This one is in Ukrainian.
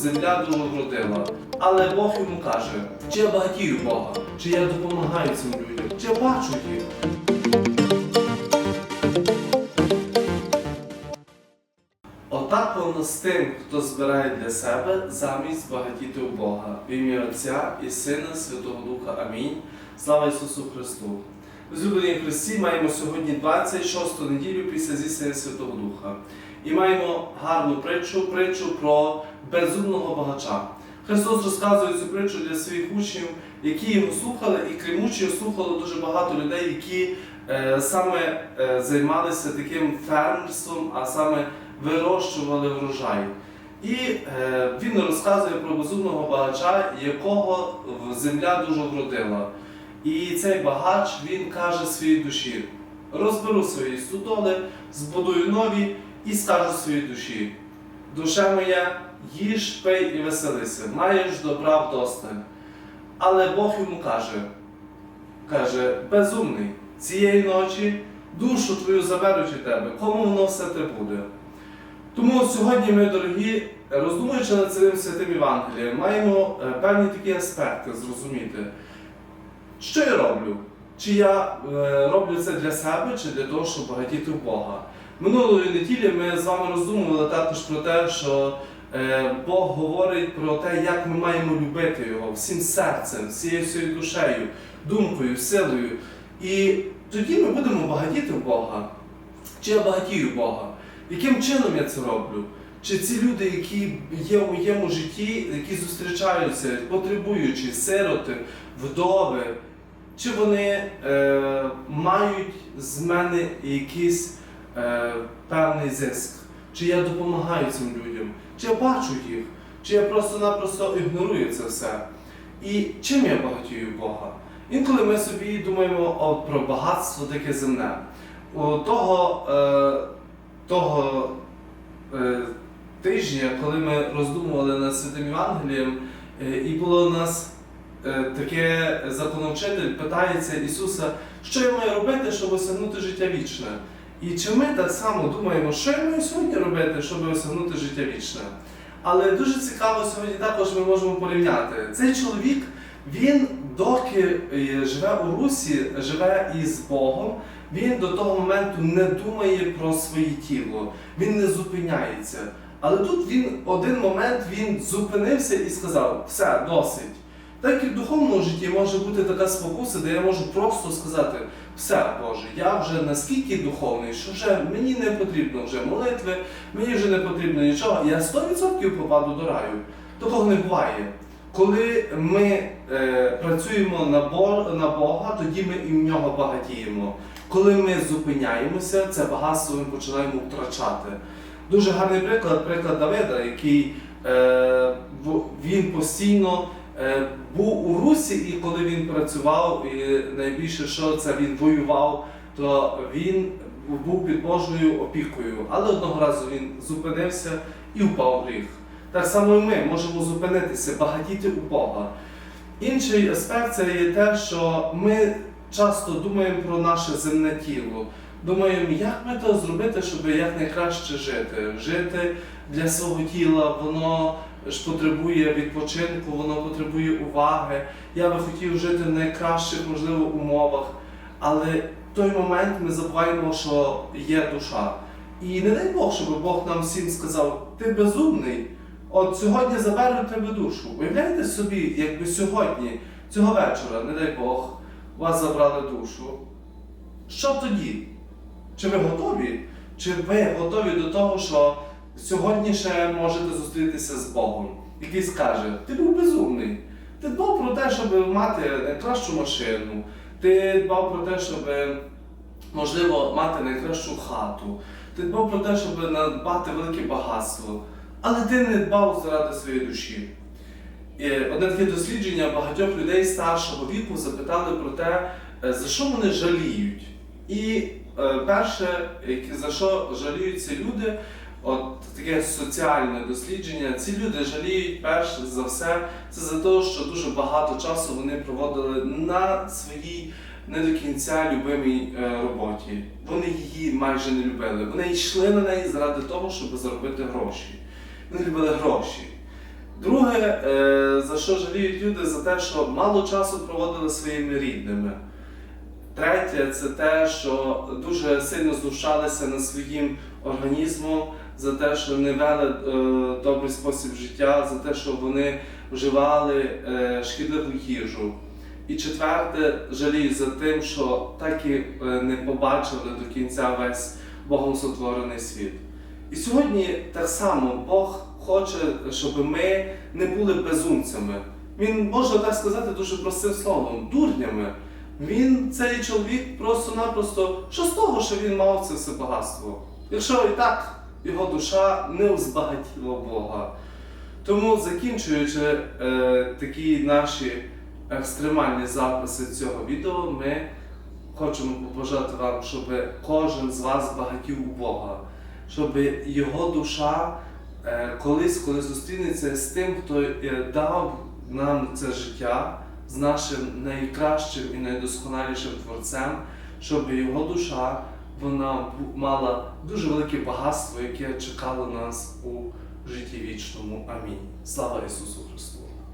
земля дуже вродила. Але Бог йому каже, чи я багатію Бога, чи я допомагаю цим людям, чи я бачу їх. Отак воно з тим, хто збирає для себе замість багатіти у Бога. В ім'я Отця і Сина, Святого Духа. Амінь. Слава Ісусу Христу! Злюблені Христі, маємо сьогодні 26 неділю після зіснення Святого Духа. І маємо гарну притчу, притчу про безумного багача. Христос розказує цю притчу для своїх учнів, які його слухали, і крім учнів слухало дуже багато людей, які е, саме е, займалися таким фермерством, а саме вирощували врожай. І е, він розказує про безумного багача, якого земля дуже вродила. І цей багач він каже своїй душі: розберу свої судоли, збудую нові і скажу своїй душі: душе моя, їж, пий і веселися, маєш добра вдосталь. Але Бог йому каже, каже, безумний, цієї ночі душу твою заберуть від тебе, кому воно все те буде. Тому сьогодні ми, дорогі, роздумуючи над цим святим Євангелієм, маємо е, певні такі аспекти зрозуміти. Що я роблю? Чи я е, роблю це для себе, чи для того, щоб багатіти в Бога? Минулої неділі ми з вами роздумували також про те, що е, Бог говорить про те, як ми маємо любити Його всім серцем, всією своєю душею, думкою, силою. І тоді ми будемо багатіти Бога. Чи я багатію Бога? Яким чином я це роблю? Чи ці люди, які є в моєму житті, які зустрічаються, потребуючи, сироти, вдови, чи вони е, мають з мене якийсь е, певний зиск? Чи я допомагаю цим людям? Чи я бачу їх? Чи я просто-напросто ігнорую це все? І чим я багатію Бога? Інколи ми собі думаємо от, про багатство таке земне. У того, е, того е, тижня, коли ми роздумували над Святим Євангелієм, е, і було у нас е, таке законовчитель питається Ісуса, що я маю робити, щоб осягнути життя вічне. І чи ми так само думаємо, що маю сьогодні робити, щоб осягнути життя вічне? Але дуже цікаво сьогодні також ми можемо порівняти. Цей чоловік, він доки е, живе у Русі, живе із Богом, він до того моменту не думає про своє тіло, він не зупиняється. Але тут він один момент він зупинився і сказав: все, досить. Так і в духовному житті може бути така спокуса, де я можу просто сказати: все, Боже, я вже наскільки духовний, що вже мені не потрібно вже молитви, мені вже не потрібно нічого. Я 100% попаду до раю. Такого не буває. Коли ми е, працюємо на, Бо- на Бога, тоді ми і в нього багатіємо. Коли ми зупиняємося, це багатство ми починаємо втрачати. Дуже гарний приклад, приклад Давида, який е, він постійно був у Русі, і коли він працював, і найбільше що це він воював, то він був під Божою опікою. Але одного разу він зупинився і впав в гріх. Так само і ми можемо зупинитися, багатіти у Бога. Інший аспект це є те, що ми часто думаємо про наше земне тіло. Думаємо, як ми то зробити, щоб якнайкраще жити. Жити для свого тіла, воно ж потребує відпочинку, воно потребує уваги. Я би хотів жити в найкращих можливо умовах. Але в той момент ми забуваємо, що є душа. І не дай Бог, щоб Бог нам всім сказав, ти безумний. От сьогодні заберу тебе душу. Уявляєте собі, якби сьогодні, цього вечора, не дай Бог, вас забрали душу. Що тоді? Чи ви готові? Чи ви готові до того, що сьогодні ще можете зустрітися з Богом, який скаже, ти був безумний. Ти дбав про те, щоб мати найкращу машину, ти дбав про те, щоб, можливо, мати найкращу хату, ти дбав про те, щоб надбати велике багатство, але ти не дбав заради своєї душі. І одне таке дослідження багатьох людей старшого віку запитали про те, е, за що вони жаліють. І е, перше, за що жаліються люди, от таке соціальне дослідження, ці люди жаліють перш за все, це за те, що дуже багато часу вони проводили на своїй не до кінця любимій е, роботі. Вони її майже не любили. Вони йшли на неї заради того, щоб заробити гроші. Вони любили гроші. Друге, е, за що жаліють люди, за те, що мало часу проводили своїми рідними. Третє, це те, що дуже сильно знущалися над своїм організмом за те, що не вели е, добрий спосіб життя, за те, що вони вживали е, шкідливу їжу. І четверте, жалію за тим, що так і е, не побачили до кінця весь Богом сотворений світ. І сьогодні так само Бог хоче, щоб ми не були безумцями. Він, можна так сказати, дуже простим словом, дурнями. Він, цей чоловік, просто-напросто, що з того, що він мав це все багатство? Якщо і так його душа не збагатіла Бога. Тому, закінчуючи е, такі наші екстремальні записи цього відео, ми хочемо побажати вам, щоб кожен з вас багатів у Бога, щоб його душа е, колись, коли зустрінеться з тим, хто е, дав нам це життя, з нашим найкращим і найдосконалішим творцем, щоб його душа вона мала дуже велике багатство, яке чекало нас у житті вічному. Амінь. Слава Ісусу Христу!